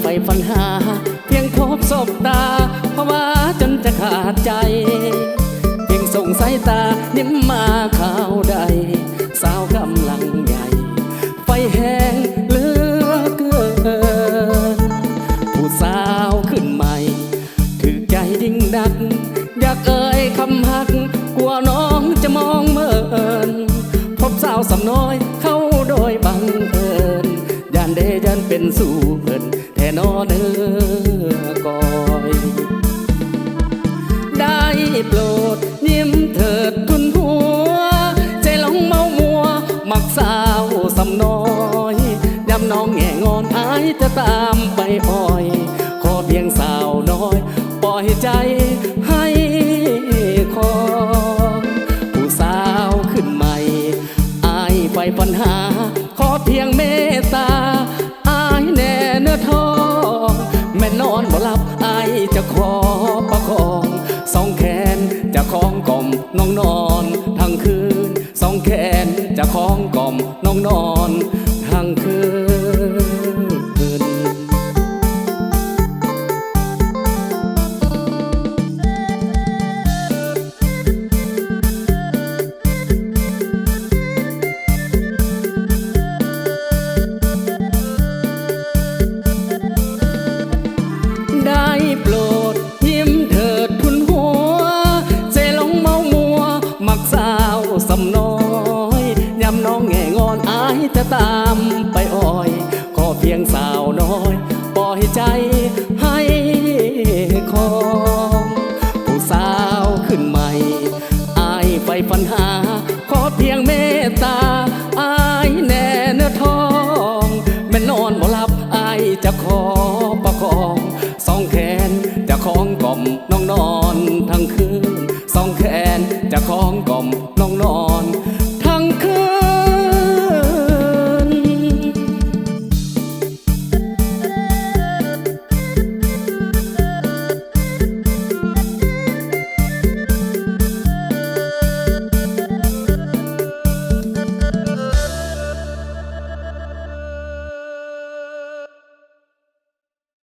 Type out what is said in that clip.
ไฟฝันหา เพียงพบศบตาเพราะว่าจนจะขาดใจ เพียงส่งสายตานิ้มมาข้าวใด สาวกำลังใหญ่ ไฟแห้งเลือเกิน ผู้สาวขึ้นใหม่ ถือใจยิ่งดัก อยากเอ่ยคำหัก กลัวน้องจะมองเมินพบสาวสำน้อยเข้าโดยบังเอิญยานเดยันเป็นสู่เพิ่น ทนอเนื้อกอยได้โปรดยิ้มเถิดทุนหัว ใจหลงเมามัว มักสาวสำน้อยยำน้องแง่งอนอายจะตามไปอ่อย ขอเพียงสาวน้อย ปล่อยใจให้คอผู้สาวขึ้นใหม่อายไปปัญหา จะขอประคองสองแขนจะคล้องกล่อมน้องนอนทั้งคืนสองแขนจะคล้องกล่อมน้องนอนทั้งคืน สาวสำน้อยยำน้องแง่งอนอายจะตามไปอ่อยขอเพียงสาวน้อยปล่อยใจให้คองผู้สาวขึ้นใหม่อายไปปัญหา ขอเพียงเมตตาอายแน่เนื้อทองแม่นอนบ่หลับอายจะขอประคองสองแขนจะคล้องกล่อมน้องนอน นองน้อง